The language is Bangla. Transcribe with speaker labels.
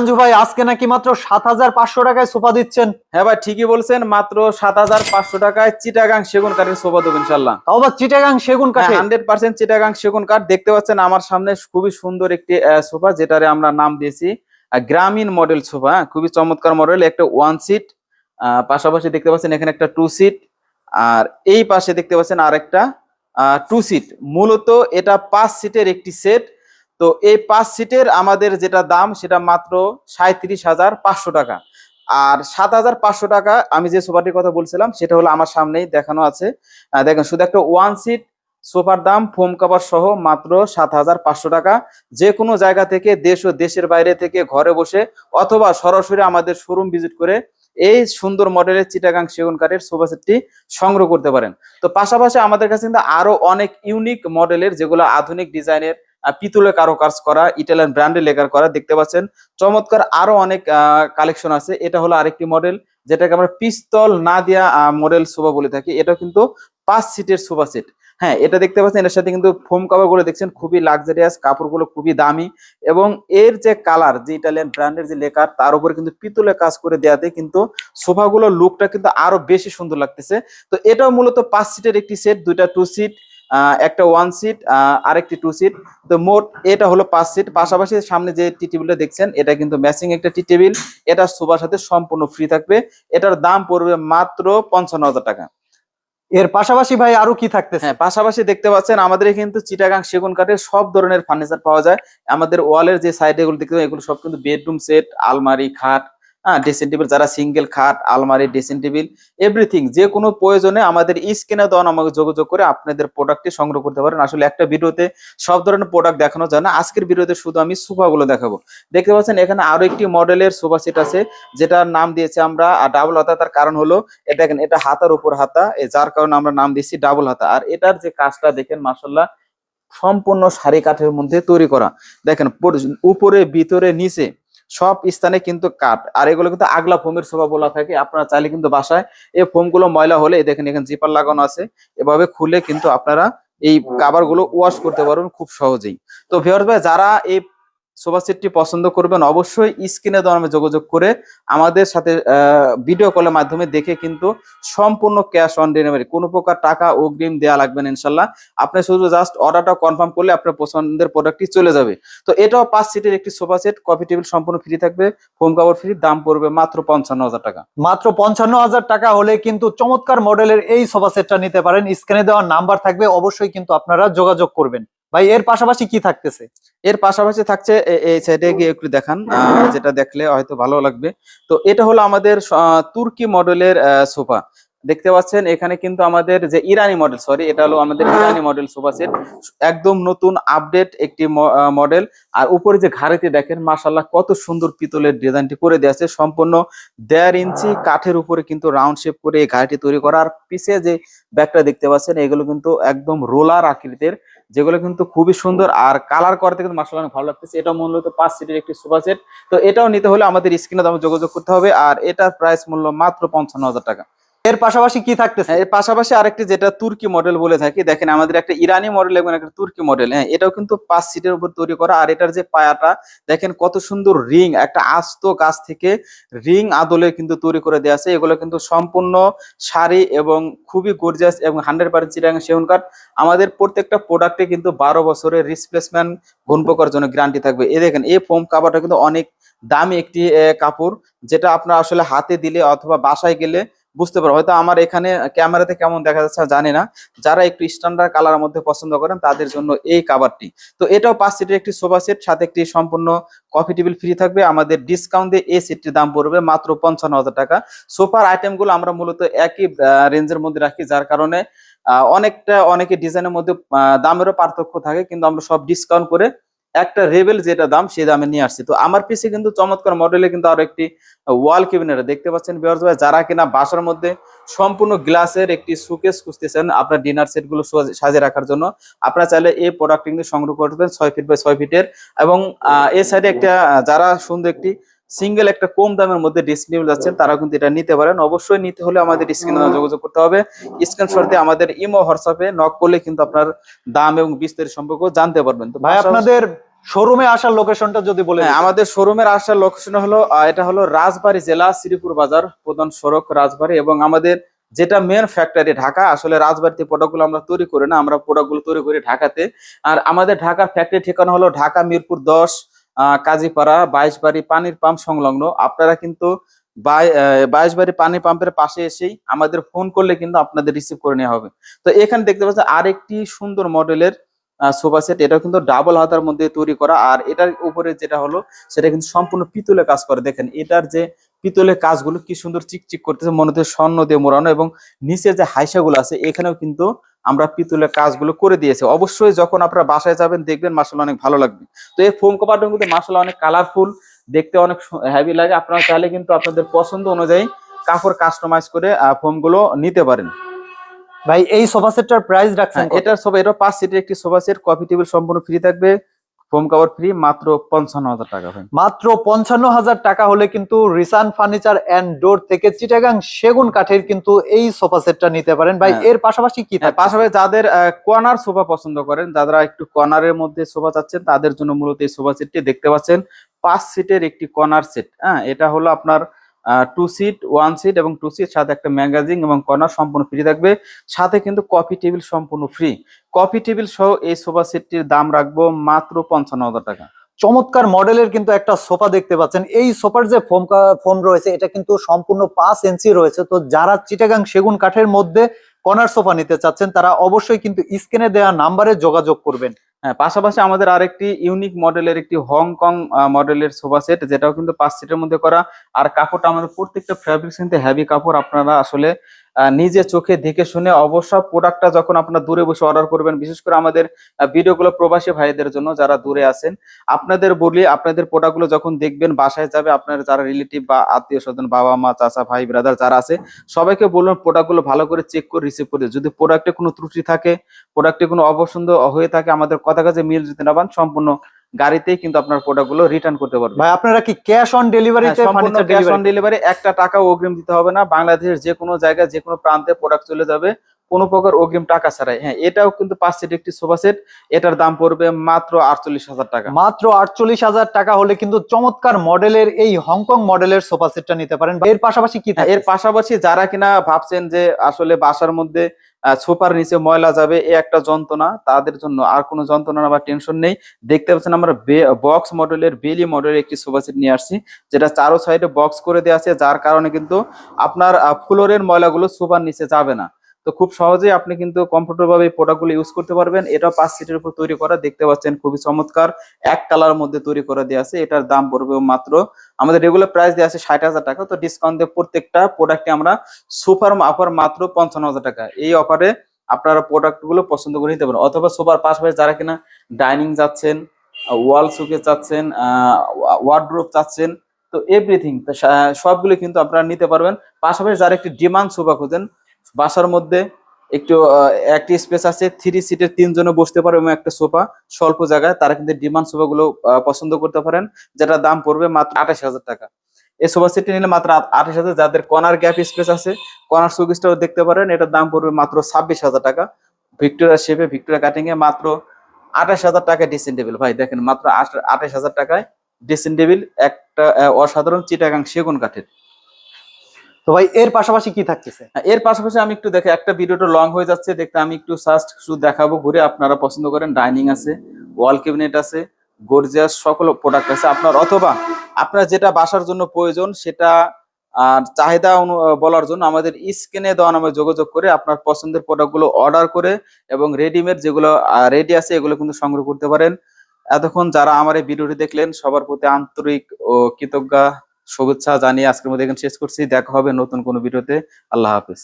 Speaker 1: সঞ্জু ভাই আজকে নাকি মাত্র সাত হাজার পাঁচশো টাকায় সোফা দিচ্ছেন।
Speaker 2: হ্যাঁ ভাই ঠিকই বলছেন মাত্র সাত হাজার পাঁচশো টাকায় চিটাগাং সেগুন কাঠের সোফা দেবো ইনশাল্লাহ
Speaker 1: তাও চিটাগাং সেগুন কাঠে
Speaker 2: হান্ড্রেড পার্সেন্ট চিটাগাং সেগুন কাঠ। দেখতে পাচ্ছেন আমার সামনে খুবই সুন্দর একটি সোফা যেটারে আমরা নাম দিয়েছি গ্রামীণ মডেল সোফা খুবই চমৎকার মডেল একটা ওয়ান সিট পাশাপাশি দেখতে পাচ্ছেন এখানে একটা টু সিট আর এই পাশে দেখতে পাচ্ছেন আর একটা টু সিট মূলত এটা পাঁচ সিটের একটি সেট তো এই পাঁচ সিটের আমাদের যেটা দাম, সেটা মাত্র সাঁত্রিশ হাজার পাঁচশো টাকা। আর সাত হাজার পাঁচশো টাকা আমি যে সোফাটির কথা বলছিলাম, সেটা হলো আমার সামনেই দেখানো আছে। দেখেন, শুধু একটা ওয়ান সিট সোফার দাম ফোম কাভার সহ মাত্র সাত হাজার পাঁচশো টাকা। যে কোনো জায়গা থেকে, দেশ ও দেশের বাইরে থেকে ঘরে বসে, অথবা সরাসরি আমাদের শোরুম ভিজিট করে এই সুন্দর মডেলের চিটাগাং সেগুন কাঠের সোফা সেটটি সংগ্রহ করতে পারেন। তো পাশাপাশি আমাদের কাছে কিন্তু আরও অনেক ইউনিক মডেলের যেগুলো আধুনিক ডিজাইনের পিতলে কারও কাজ করা ইটালিয়ান ব্র্যান্ডে লেখার করা, দেখতে পাচ্ছেন। চমৎকার আরও অনেক কালেকশন আছে। এটা হলো আরেকটি মডেল যেটাকে আমরা পিস্তল না দিয়া মডেল সোফা বলে থাকি। এটা কিন্তু পাঁচ সিটের সোফা সেট হ্যাঁ এটা দেখতে পাচ্ছেন, এর সাথে কিন্তু ফোমগুলো দেখছেন, খুবই লাক্সারিয়াস কাপড়গুলো খুবই দামি। এবং এর যে কালার যে ইটালিয়ান ব্র্যান্ডের যে লেকার, তার উপরে কিন্তু পিতলে কাজ করে দেওয়াতে কিন্তু সোফাগুলোর লুকটা কিন্তু আরও বেশি সুন্দর লাগতেছে। তো এটাও মূলত পাঁচ সিটের একটি সেট দুইটা টু সিট একটা ওয়ান সিট আরেকটি টু সিট তো মোট এটা হলো পাঁচ সিট পাশাপাশি সামনে যে টি টেবিলটা দেখছেন এটা কিন্তু ম্যাচিং একটা টি টেবিল। এটা সোফার সাথে সম্পূর্ণ ফ্রি থাকবে। এটার দাম পড়বে মাত্র পঞ্চান্ন হাজার টাকা।
Speaker 1: এর পাশাপাশি ভাই আরও কি থাকতেছে?
Speaker 2: হ্যাঁ পাশাপাশি দেখতে পাচ্ছেন আমাদের এখানে কিন্তু চিটাগাং সেগুন কাঠের সব ধরনের ফার্নিচার পাওয়া যায়। আমাদের ওয়ালের যে সাইডে এগুলো দেখতে এগুলো সব কিন্তু বেডরুম সেট আলমারি খাট হ্যাঁ ড্রেসিং টেবিল যারা সিঙ্গেল খাট, আলমারি ড্রেসিং টেবিল এভরিথিং যে কোনো প্রয়োজনে আমাদের স্ক্রিনে দেওয়া আমাকে যোগাযোগ করে আপনাদের প্রোডাক্টটি সংগ্রহ করতে পারেন। আসলে একটা ভিডিওতে সব ধরনের প্রোডাক্ট দেখানো যায় না। আজকের ভিডিওতে শুধু আমি সোফাগুলো দেখাবো। দেখতে পাচ্ছেন, এখানে আরও একটি মডেলের সোফা সেট আছে, যেটার নাম দিয়েছে আমরা আর ডাবল হাতা। তার কারণ হলো এটা দেখেন, এটা হাতার উপর হাতা যার কারণে আমরা নাম দিয়েছি ডাবল হাতা। আর এটার যে কাজটা দেখেন মাসাল্লাহ সম্পূর্ণ শাড়ি কাঠের মধ্যে তৈরি করা। দেখেন পর- উপরে, ভিতরে, নিচে সব স্থানে কিন্তু কাঠ। আর এগুলো কিন্তু আগলা ফোমের শোভা বলা থাকে। আপনারা চাইলে কিন্তু বাসায় এই ফোমগুলো ময়লা হলে দেখেন এখানে জিপার লাগানো আছে। এভাবে খুলে কিন্তু আপনারা এই কাবারগুলো ওয়াশ করতে পারবেন খুব সহজেই। তো ভিউয়ার্স ভাই, যারা এই সোফা সেটটি পছন্দ করবেন, অবশ্যই স্ক্রিনে দেওয়া নামে যোগাযোগ করে আমাদের সাথে ভিডিও কলের মাধ্যমে দেখে কিন্তু সম্পূর্ণ ক্যাশ অন ডেলিভারি কোনো প্রকার টাকা অগ্রিম দেওয়া লাগবে না ইনশাল্লাহ। আপনি শুধু জাস্ট অর্ডারটা কনফার্ম করলে আপনার পছন্দের প্রোডাক্টটি চলে যাবে। তো এটাও পাঁচ সিটের একটি সোফা সেট কফি টেবিল সম্পূর্ণ ফ্রি থাকবে ফোন কাভার ফ্রি দাম পড়বে মাত্র পঞ্চান্ন হাজার টাকা।
Speaker 1: মাত্র পঞ্চান্ন হাজার টাকা হলে কিন্তু চমৎকার মডেলের এই সোফা সেটটা নিতে পারেন। স্ক্রিনে দেওয়া নাম্বার থাকবে, অবশ্যই কিন্তু আপনারা যোগাযোগ করবেন। ভাই, এর পাশাপাশি কি থাকতেছে?
Speaker 2: এর পাশাপাশি থাকছে এই সাইডে গিয়ে একটু দেখান যেটা দেখলে হয়তো ভালো লাগবে। তো এটা হলো আমাদের তুর্কি মডেলের সোফা। দেখতে পাচ্ছেন, এখানে কিন্তু আমাদের যে ইরানি মডেল সরি এটা হলো আমাদের ইরানি মডেল সোফা সেট একদম নতুন আপডেট একটি মডেল আর উপরে যে ঘাড়িতে দেখেন মাশাল্লাহ কত সুন্দর পিতলের ডিজাইনটি করে দেওয়া আছে। সম্পূর্ণ দেড় ইঞ্চি কাঠের উপরে কিন্তু রাউন্ড শেপ করে এই ঘাড়িটি তৈরি করা। আর পিছে যে ব্যাগটা দেখতে পাচ্ছেন, এগুলো কিন্তু একদম রোলার আকৃতির। যেগুলো কিন্তু খুবই সুন্দর, আর কালার করতে কিন্তু মার্শাল অনেক ভালো লাগতেছে। এটা মূলত পাঁচ সিটের একটি সুপার সেট তো এটাও নিতে হলে আমাদের স্ক্রিনে দামে যোগাযোগ করতে হবে, আর এটার প্রাইস মূল্য মাত্র পঞ্চান্ন হাজার টাকা।
Speaker 1: এর পাশাপাশি কি থাকতেছে?
Speaker 2: হ্যাঁ, এর পাশাপাশি আরেকটি যেটা তুর্কি মডেল বলে থাকি দেখেন আমাদের একটা ইরানি মডেল এবং একটা তুর্কি মডেল হ্যাঁ এটাও কিন্তু পাঁচ সিটের উপর তৈরি করা আর এটার যে পায়াটা দেখেন কত সুন্দর রিং একটা আস্ত গাছ থেকে রিং আদলে কিন্তু তৈরি করে দেওয়া আছে এগুলো কিন্তু সম্পূর্ণ শাড়ি এবং খুবই গর্জিয়াস এবং হান্ড্রেড পার্সেন্ট চিরাং সেগুন কাঠ। আমাদের প্রত্যেকটা প্রোডাক্টে কিন্তু বারো বছরের রিপ্লেসমেন্ট গুণ পোকার জন্য গ্যারান্টি থাকবে। এ দেখেন এই ফোম কাভারটা কিন্তু অনেক দামি একটি কাপড় যেটা আপনার আসলে হাতে দিলে অথবা বাসায় গেলে বুঝতে পারো। হয়তো আমার এখানে ক্যামেরাতে কেমন দেখা যাচ্ছে জানি না। যারা একটু স্ট্যান্ডার্ড কালারের মধ্যে পছন্দ করেন, তাদের জন্য এই কাভারটি তো এটাও পাঁচ সিটের একটি সোফা সেট সাথে একটি সম্পূর্ণ কফি টেবিল ফ্রি থাকবে। আমাদের ডিসকাউন্ট দিয়ে এই সেটটির দাম পড়বে মাত্র পঞ্চান্ন হাজার টাকা। সোফার আইটেমগুলো আমরা মূলত একই রেঞ্জের মধ্যে রাখি, যার কারণে অনেকটা অনেকে ডিজাইনের মধ্যে দামেরও পার্থক্য থাকে, কিন্তু আমরা সব ডিসকাউন্ট করে একটা রেবেল যেটা দাম, সেই দামে নিয়ে আসছি। তো আমার পিছে কিন্তু চমৎকার মডেলে কিন্তু আরও একটি ওয়াল কেবিনেট দেখতে পাচ্ছেন বিহার্স ভাই, যারা কিনা বাসার মধ্যে সম্পূর্ণ গ্লাসের একটি সুকেস খুঁজতেছেন আপনার ডিনার সেটগুলো সাজ- সাজিয়ে রাখার জন্য। আপনারা চাইলে এই প্রোডাক্ট কিন্তু সংগ্রহ করতে ছয় ফিট বাই ছয় ফিটের এবং এ সাইডে একটা, যারা সুন্দর একটি সিঙ্গেল একটা কম দামের মধ্যে ডিসপ্লে যাচ্ছেন তারা কিন্তু এটা নিতে পারেন। অবশ্যই নিতে হলে আমাদের স্ক্রিনে যোগাযোগ করতে হবে। স্ক্রিনশট দিয়ে আমাদের ইমো হোয়াটসঅ্যাপে নক করলে কিন্তু আপনার দাম এবং বিস্তারিত সম্পর্ক জানতে পারবেন। তো
Speaker 1: ভাই আপনাদের শোরুমে আসার লোকেশনটা যদি বলে
Speaker 2: হ্যাঁ। আমাদের শোরুমের আসার লোকেশন হলো এটা হলো রাজবাড়ী জেলা শ্রীপুর বাজার প্রধান সড়ক রাজবাড়ী এবং আমাদের যেটা মেন ফ্যাক্টরি ঢাকা আসলে রাজবাড়িতে প্রোডাক্টগুলো আমরা তৈরি করি না আমরা প্রোডাক্টগুলো তৈরি করি ঢাকাতে। আর আমাদের ঢাকার ফ্যাক্টরি ঠিকানা হলো ঢাকা মিরপুর দশ কাজীপাড়া বাইশবাড়ি পানির পাম্প সংলগ্ন। আপনারা কিন্তু বাই- আহ, বাইশবাড়ি পানির পাম্পের পাশে এসেই আমাদের ফোন করলে কিন্তু আপনাদের রিসিভ করে নেওয়া হবে। তো এখানে দেখতে পাচ্ছেন আরেকটি সুন্দর মডেলের সোফা সেট এটা কিন্তু ডাবল হাতার মধ্যে তৈরি করা। আর এটার উপরে যেটা হলো সেটা কিন্তু সম্পূর্ণ পিতলে কাজ করে। দেখেন এটার যে পিতলের কাজগুলো কি সুন্দর চিকচিক করতেছে মনে হচ্ছে স্বর্ণ দিয়ে মোড়ানো এবং নিচে যে হাইসাগুলো আছে এখানেও কিন্তু আমরা পিতলের কাজগুলো করে দিয়েছি। অবশ্যই যখন আপনারা বাসায় যাবেন দেখবেন মাসাল্লাহ অনেক ভালো লাগবে। তো এই ফোম কভারটা কিন্তু মাসাল্লাহ অনেক কালারফুল দেখতে অনেক হ্যাভি লাগে। আপনারা চাইলে কিন্তু আপনাদের পছন্দ অনুযায়ী কাপড় কাস্টমাইজ করে ফোমগুলো নিতে পারেন।
Speaker 1: ভাই এই সোফা সেটটার প্রাইস রাখছেন
Speaker 2: হ্যাঁ, এটার সোফা এটা পাঁচ সিটের একটি সোফা সেট কফি টেবিল সম্পূর্ণ ফ্রি থাকবে। ফোম কভার ফ্রি মাত্র পঞ্চান্ন হাজার টাকা ভাই।
Speaker 1: মাত্র পঞ্চান্ন হাজার টাকা হলে কিন্তু রিসান ফার্নিচার এন্ড ডোর থেকে চিটাগাং সেগুন কাঠের কিন্তু এই সোফা সেটটা নিতে পারেন। ভাই
Speaker 2: হ্যাঁ।
Speaker 1: এর পাশাপাশি কি
Speaker 2: হ্যাঁ, পাশাপাশি যাদের কর্নার সোফা পছন্দ করেন যারা একটু কর্নারের মধ্যে সোফা চাচ্ছেন তাদের জন্য মূলত এই সোফা সেটটি দেখতে পাচ্ছেন। পাঁচ সিটের একটি কর্নার সেট হ্যাঁ এটা হলো আপনার টু সিট ওয়ান সিট এবং টু সিট সাথে একটা ম্যাগাজিন এবং কর্নার সম্পূর্ণ ফ্রি থাকবে। সাথে কিন্তু কফি টেবিল সম্পূর্ণ ফ্রি কফি টেবিল সহ এই সোফা সেটটির দাম রাখব মাত্র পঞ্চান্ন হাজার টাকা।
Speaker 1: চমৎকার মডেলের কিন্তু একটা সোফা দেখতে পাচ্ছেন। এই সোফার যে ফোম ফোম রয়েছে, এটা কিন্তু সম্পূর্ণ পাঁচ ইঞ্চি রয়েছে। তো যারা চিটাগাং সেগুন কাঠের মধ্যে কর্নার সোফা নিতে চাচ্ছেন, তারা অবশ্যই কিন্তু স্ক্রিনে দেওয়া নাম্বারে যোগাযোগ করবেন।
Speaker 2: হ্যাঁ পাশাপাশি আমাদের আরেকটি ইউনিক মডেলের একটি হংকং মডেলের সোফা সেট যেটাও কিন্তু পাঁচ সিটের মধ্যে করা। আর কাপড়টা আমাদের প্রত্যেকটা ফ্যাব্রিক্স কিন্তু হেভি কাপড়, আপনারা আসলে নিজে চোখে দেখে শুনে অবশ্য প্রোডাক্টটা যখন আপনারা দূরে বসে অর্ডার করবেন, বিশেষ করে আমাদের ভিডিওগুলো প্রবাসী ভাইদের জন্য যারা দূরে আছেন, আপনাদের বলি, আপনাদের প্রোডাক্টগুলো যখন দেখবেন বাসায় যাবে, আপনার যারা রিলেটিভ বা আত্মীয় স্বজন, বাবা মা, চাচা ভাই ব্রাদার যারা আছে, সবাইকে বলুন প্রোডাক্টগুলো ভালো করে চেক করে রিসিভ করে। যদি প্রোডাক্টে কোনো ত্রুটি থাকে প্রোডাক্টে কোনো অপছন্দ হয়ে থাকে, আমাদের কথা কাছে মিল যদি না পান, সম্পূর্ণ গাড়িতেই কিন্তু আপনার প্রোডাক্টগুলো রিটার্ন করতে পারবেন
Speaker 1: ভাই আপনারা কি ক্যাশ অন ডেলিভারিতে ফার্নিচার
Speaker 2: ক্যাশ অন ডেলিভারি একটা টাকা অগ্রিম দিতে হবে না। বাংলাদেশের যে কোনো জায়গায় যে কোনো প্রান্তে প্রোডাক্ট চলে যাবে। কোনো প্রকার অগ্রিম টাকা ছাড়াই। হ্যাঁ এটাও কিন্তু পাঁচ সিট একটি সোফা সেট এটার দাম পড়বে মাত্র আটচল্লিশ হাজার টাকা।
Speaker 1: মাত্র আটচল্লিশ হাজার টাকা হলে কিন্তু চমৎকার মডেলের এই হংকং মডেলের সোফা সেটটা নিতে পারেন। এর পাশাপাশি কি
Speaker 2: হ্যাঁ, এর পাশাপাশি যারা কিনা ভাবছেন যে আসলে বাসার মধ্যে সোফার নিচে ময়লা যাবে, এ একটা যন্ত্রণা। তাদের জন্য আর কোনো যন্ত্রণা বা টেনশন নেই। দেখতে পাচ্ছেন আমরা বক্স মডেলের বেলি মডেলের একটি সোফা সেট নিয়ে আসছি, যেটা চারো সাইডে বক্স করে দেওয়া আছে, যার কারণে কিন্তু আপনার ফ্লোরের ময়লাগুলো সোফার নিচে যাবে না। তো খুব সহজেই আপনি কিন্তু কমফোর্টেবল ভাবে প্রোডাক্টগুলো ইউজ করতে পারবেন। এটা পাঁচ সিটের উপর তৈরি করা। দেখতে পাচ্ছেন খুবই চমৎকার। এক কালার মধ্যে তৈরি করা দেওয়া আছে। এটার দাম পড়বে মাত্র আমাদের রেগুলার প্রাইস দেওয়া আছে ষাট হাজার টাকা। তো ডিসকাউন্ট দিয়ে প্রত্যেকটা প্রোডাক্টে আমরা সুপার অফার মাত্র পঞ্চান্ন হাজার টাকা। এই অফারে আপনারা প্রোডাক্টগুলো পছন্দ করে নিতে পারেন। অথবা সোফার পাশাপাশি যারা কিনা ডাইনিং যাচ্ছেন ওয়াল সুকে চাচ্ছেন ওয়ার্ড্রোপ চাচ্ছেন, তো এভরিথিং সবগুলো কিন্তু আপনারা নিতে পারবেন। পাশাপাশি যারা একটি ডিমান্ড সোফা খোঁজেন বাসার মধ্যে একটু একটি স্পেস আছে থ্রি সিটের তিনজনে বসতে পারবে এবং একটা সোফা স্বল্প জায়গায়। তারা কিন্তু ডিমান্ড সোফা গুলো আহ, পছন্দ করতে পারেন যেটার দাম পড়বে মাত্র আঠাশ হাজার টাকা। এই সোফা সেটটি নিলে মাত্র আঠাশ হাজার যাদের কর্নার গ্যাপ স্পেস আছে কর্নার সুগিসটাও দেখতে পারেন এটার দাম পড়বে মাত্র ছাব্বিশ হাজার টাকা। ভিক্টোরিয়া শেপে ভিক্টোরিয়া কাটিং এ মাত্র আঠাশ হাজার টাকা ড্রেসিং টেবিল ভাই দেখেন মাত্র আঠাশ হাজার টাকায় ড্রেসিং টেবিল একটা অসাধারণ চিটাগাং সেগুন কাঠের।
Speaker 1: তো ভাই এর পাশাপাশি কি থাকতেছে?
Speaker 2: হ্যাঁ, এর পাশাপাশি আমি একটু দেখে একটা ভিডিওটা লং হয়ে যাচ্ছে দেখতে আমি একটু জাস্ট শুধু দেখাবো ঘুরে আপনারা পছন্দ করেন ডাইনিং আছে ওয়াল ক্যাবিনেট আছে গর্জিয়াস সকল প্রোডাক্ট আছে। আপনার অথবা আপনার যেটা বাসার জন্য প্রয়োজন সেটা আর চাহিদা বলার জন্য আমাদের স্ক্রিনে দেওয়া নামে যোগাযোগ করে আপনার পছন্দের প্রোডাক্টগুলো অর্ডার করে এবং রেডিমেড যেগুলো রেডি আছে এগুলো কিন্তু সংগ্রহ করতে পারেন। এতক্ষণ যারা আমার এই ভিডিওটি দেখলেন সবার প্রতি আন্তরিক ও কৃতজ্ঞা শুভেচ্ছা জানিয়ে আজকের মধ্যে এখানে শেষ করছি। দেখা হবে নতুন কোনো ভিডিওতে। আল্লাহ হাফিজ।